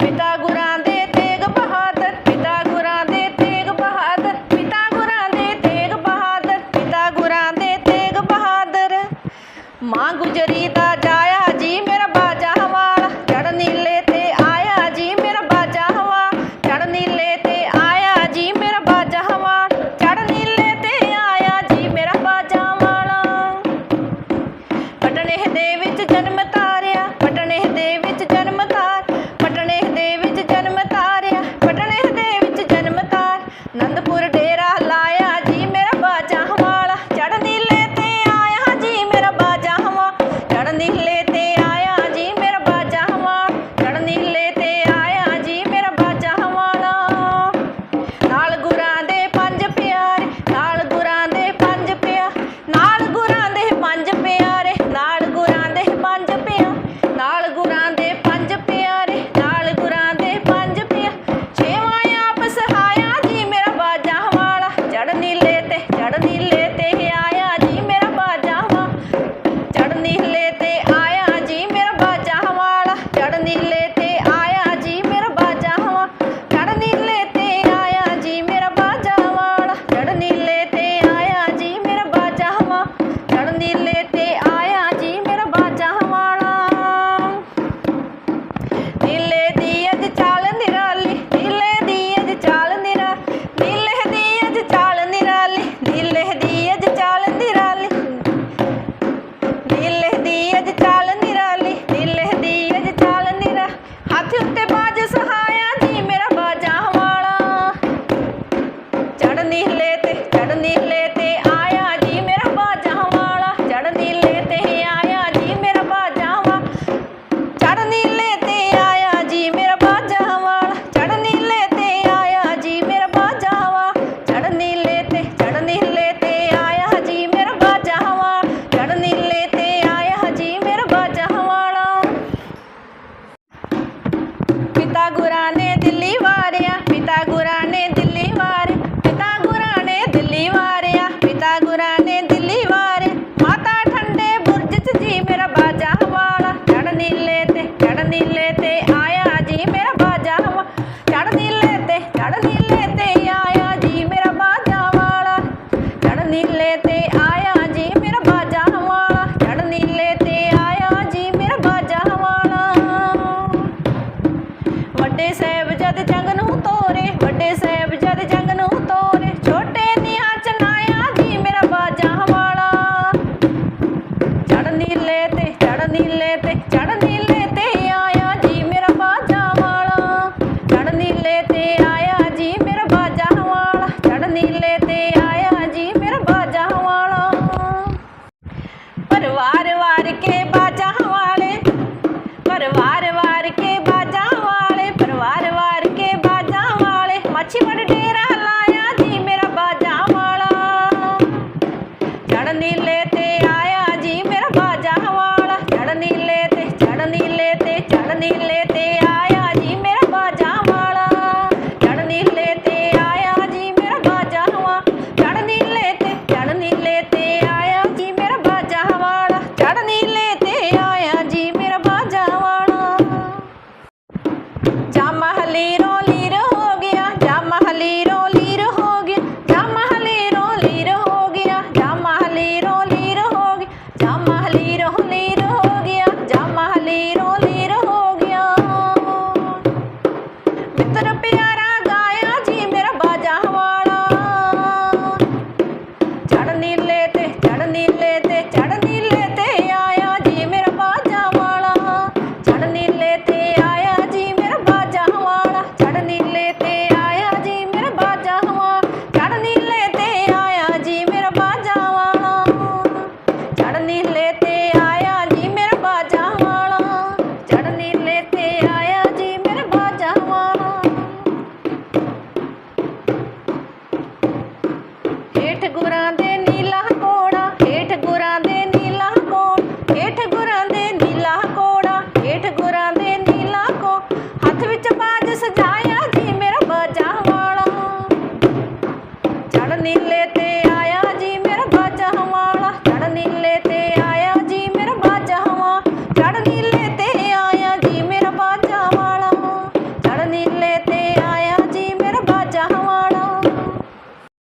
ਪਿਤਾ ਗੁਰਾਂ ਦੇ ਤੇਗ ਬਹਾਦਰ, ਪਿਤਾ ਗੁਰਾਂ ਦੇ ਤੇਗ ਬਹਾਦਰ, ਪਿਤਾ ਗੁਰਾਂ ਦੇ ਤੇਗ ਬਹਾਦਰ, ਪਿਤਾ ਗੁਰਾਂ ਦੇ ਤੇਗ ਬਹਾਦਰ। ਮਾਂ ਗੁਜਰੀ ਦਾ ਜਾਇ ਨੇ ਦਿੱਲੀ ਵਾਰ, ਮਾਤਾ ਠੰਡੇ ਬੁਰਜ ਚ ਜੀ ਮੇਰਾ ਬਾਜਾ ਹਵਾਲਾ ਚੜ ਨੀਲੇ ਤੇ ਚੜ ਨੀਲੇ ਤੇ ਆਇਆ ਜੀ ਮੇਰਾ ਬਾਜਾ ਹਵਾ। ਚੜ ਨੀਲੇ ਤੇ ਚੜ ਨੀਲੇ ਤੇ ਆਇਆ ਜੀ ਮੇਰਾ ਬਾਜਾ ਵਾਲਾ। ਚੜ ਨੀਲੇ ਤੇ ਆਇਆ ਜੀ ਮੇਰਾ ਬਾਜਾ ਹਵਾਲਾ ਚੜ ਨੀਲੇ ਤੇ ਆਇਆ ਜੀ ਮੇਰਾ ਬਾਜਾ ਹਵਾਲਾ ਵੱਡੇ ਸੇ बार बार के ஜாமஹலி ਹੇਠ ਗੁਰਾਂ ਦੇ